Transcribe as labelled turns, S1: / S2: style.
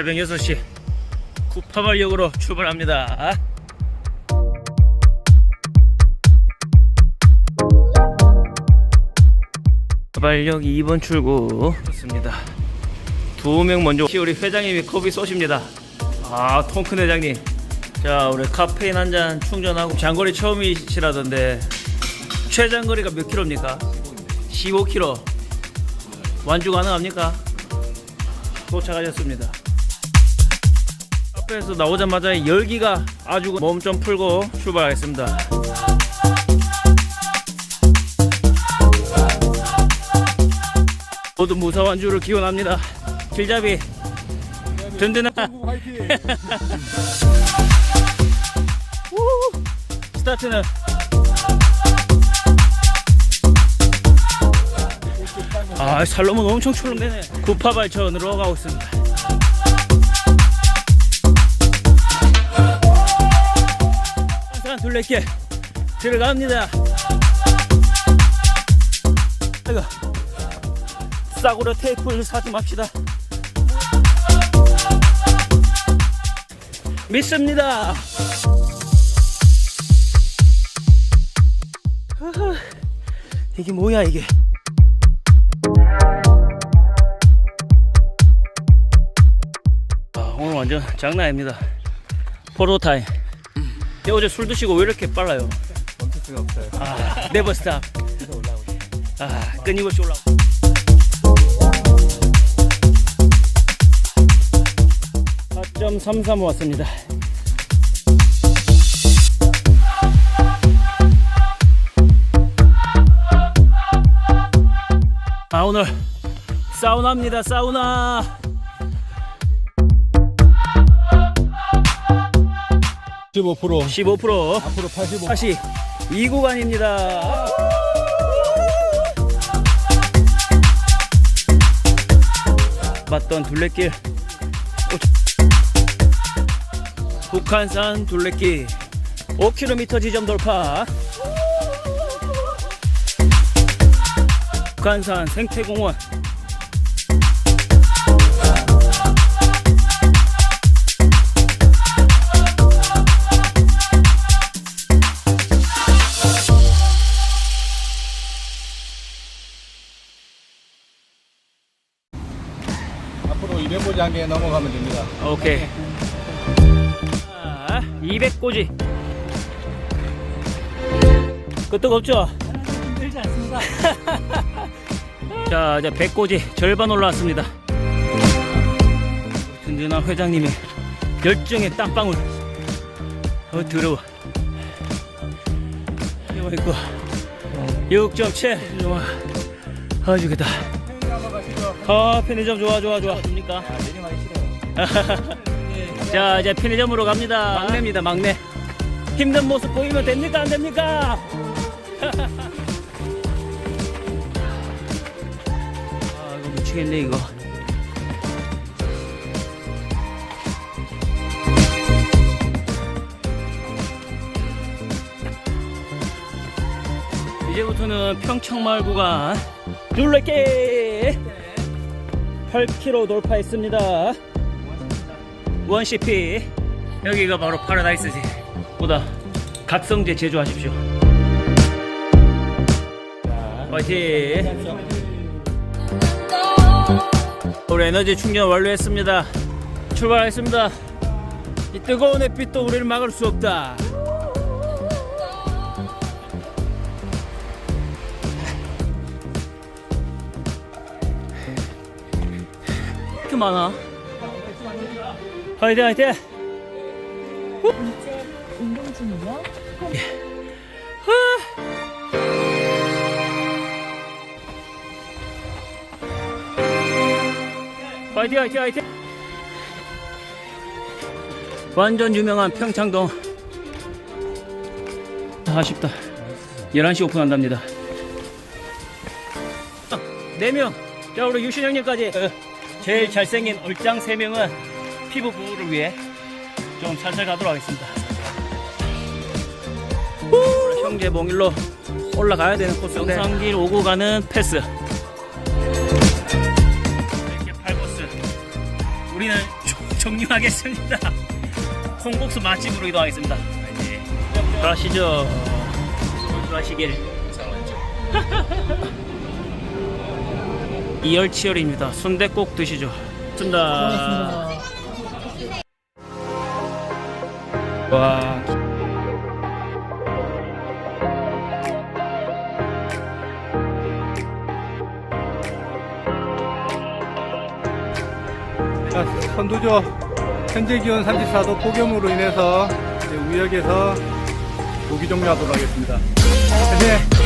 S1: 새벽 6시 구파발역으로 출발합니다. 구파발역 2번 출구 좋습니다. 두 명 먼저 우리 회장님이 커피 쏘십니다. 아, 통큰 회장님. 자, 우리 카페인 한 잔 충전하고 장거리 처음이시라던데 최장거리가 몇 킬로입니까? 15킬로. 완주 가능합니까? 도착하셨습니다. 카페에서 나오자마자 열기가 아주 몸 좀 풀고 출발하겠습니다. 모두 무사한 주를 기원합니다. 길잡이 든든한 우! 스타트는 아 살로몬 엄청 출렁대네 구파발천으로 가고 있습니다 한산 둘레길. 들어갑니다. 아이고. 싸구려 테이프를 사지 맙시다. 믿습니다. 이게 뭐야 이게? 아, 오늘 완전 장난 아닙니다. 포로 타임. 근데 어제 술 드시고 왜 이렇게 빨라요?
S2: 멈출 수가 없어요.
S1: 아, 네버 스탑. 아, 끊임없이 올라오고. (4.33) 왔습니다 아 오늘 사우나입니다 사우나
S2: 15%
S1: 15%
S2: 앞으로 85.
S1: 다시 2구간입니다. 맞던 둘레길. 북한산 둘레길. 5km 지점 돌파. 북한산 생태공원
S2: 앞으로 200모장에 넘어가면 됩니다.
S1: 오케이. 자, 200꼬지. 끄떡 없죠?
S3: 힘들지 않습니다.
S1: 자, 이제 100꼬지 절반 올라왔습니다. 든든한 회장님이 열정의 땀방울. 어, 더러워. 이거 있고. 6.7. 좋아. 아, 죽겠다. 아, 편의점 좋아, 좋아, 좋아. 됩니까?
S2: 아, 내리막이 싫어요.
S1: 자 이제 편의점으로 갑니다 막내입니다 막내 힘든 모습 보이면 됩니까 안 됩니까 아 이거 미치겠네 이거 이제부터는 평창마을 구간 둘레길 8km 돌파했습니다. 원CP 여기가 바로 파라다이스지. 보다 각성제 제조하십시오. 화이팅! 우리 에너지 충전 완료했습니다. 출발하겠습니다. 이 뜨거운 햇빛도 우리를 막을 수 없다 이렇게 많아. 화이팅 화이팅.
S3: 이제 운동 중이요.
S1: 화이팅 화이팅 화이팅. 완전 유명한 평창동. 아, 아쉽다. 11시 오픈한답니다. 4명. 자 우리 유신 형님까지. 어, 제일 잘생긴 얼짱 3명은 피부 보호를 위해 좀 살살 가도록 하겠습니다 후, 형제 몽일로 올라가야 되는 코스인데 영상길 오고 가는 패스 이렇게 8코스 우리는 종- 종료하겠습니다. 콩국수 맛집으로 이동하겠습니다. 네. 가시죠. 조심하시길. 이열치열입니다. 순대 꼭 드시죠. 습니다 와.
S2: 자, 선두조 현재 기온 34도 폭염으로 인해서 이제 우역에서 조기 종료하도록 하겠습니다. 네.